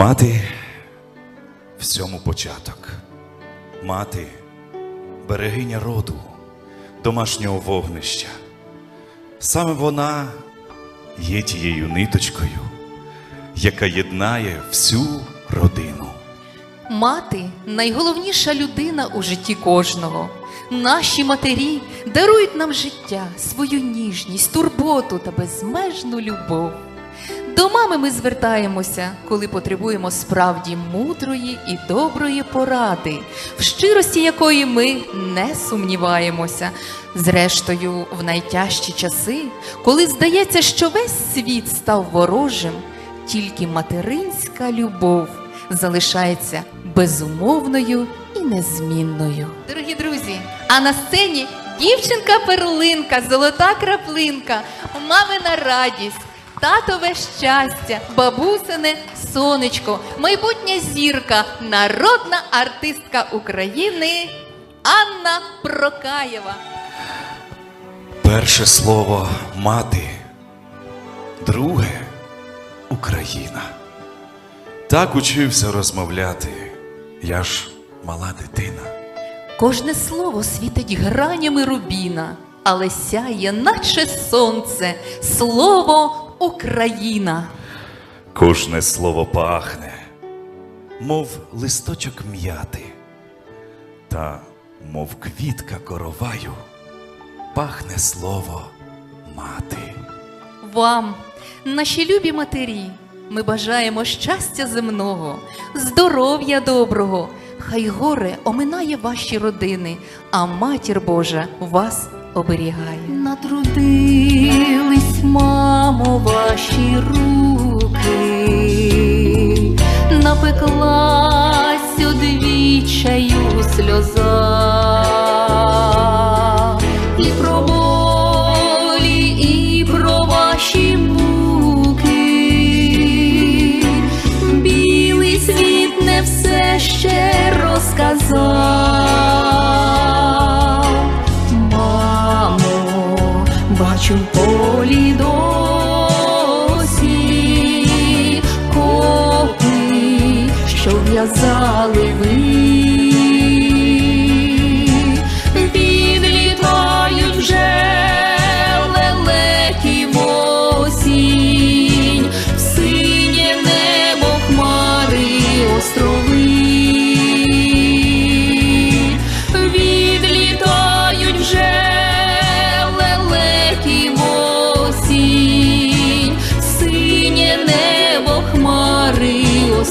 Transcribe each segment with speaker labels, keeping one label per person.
Speaker 1: Мати всьому початок. Мати берегиня роду, домашнього вогнища. Саме вона є тією ниточкою, яка єднає всю родину.
Speaker 2: Мати найголовніша людина у житті кожного. Наші матері дарують нам життя, свою ніжність, турботу та безмежну любов. До мами ми звертаємося, коли потребуємо справді мудрої і доброї поради, в щирості якої ми не сумніваємося. Зрештою, в найтяжчі часи, коли здається, що весь світ став ворожим, тільки материнська любов залишається безумовною і незмінною. Дорогі друзі, а на сцені дівчинка-перлинка, золота краплинка, мамина радість, татове щастя, бабусине сонечко, майбутня зірка, народна артистка України Анна Прокаєва.
Speaker 1: Перше слово мати, друге Україна. Так учився розмовляти. Я ж мала дитина.
Speaker 2: Кожне слово світить гранями рубіна, але сяє, наче сонце, слово Україна.
Speaker 1: Кожне слово пахне, мов листочок м'яти, та мов квітка короваю, пахне слово мати.
Speaker 2: Вам, наші любі матері, ми бажаємо щастя земного, здоров'я доброго. Хай горе оминає ваші родини, а матір Божа вас оберігає. Натрудились, мамо, ваші руки, напеклась одвічаю сльоза. Бачу в полі досі копи, що в'язали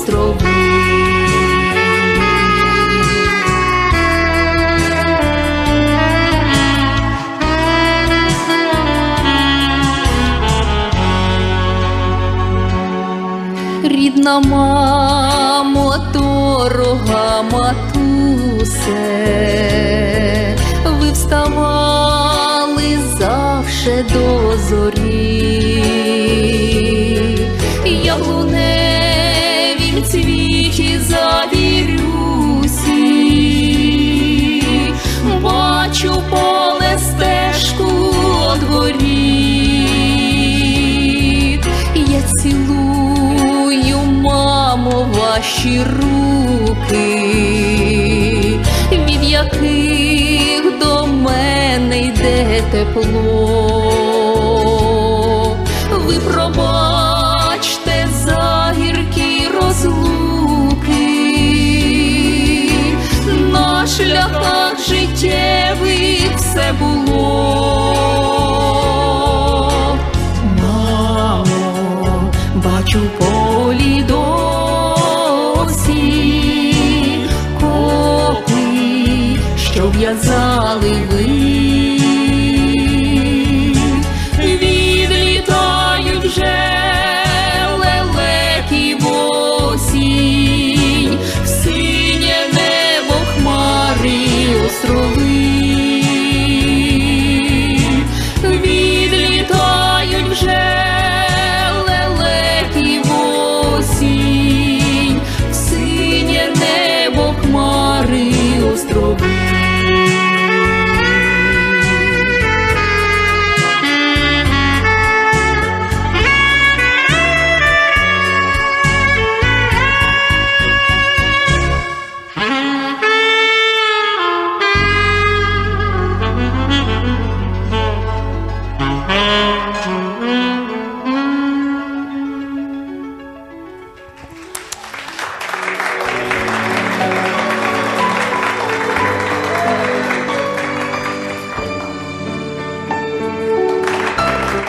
Speaker 2: острови. Рідна мамо, дорога матусе, ви вставали завше до зорі, ваші руки, від яких до мене йде тепло. Ви пробачте за гіркі розлуки, на шляхах життєвих все було. Мамо, бачу в'язали. Відлітають вже лелеки в осінь, небо хмари острови. Відлітають вже синє небо хмари острови.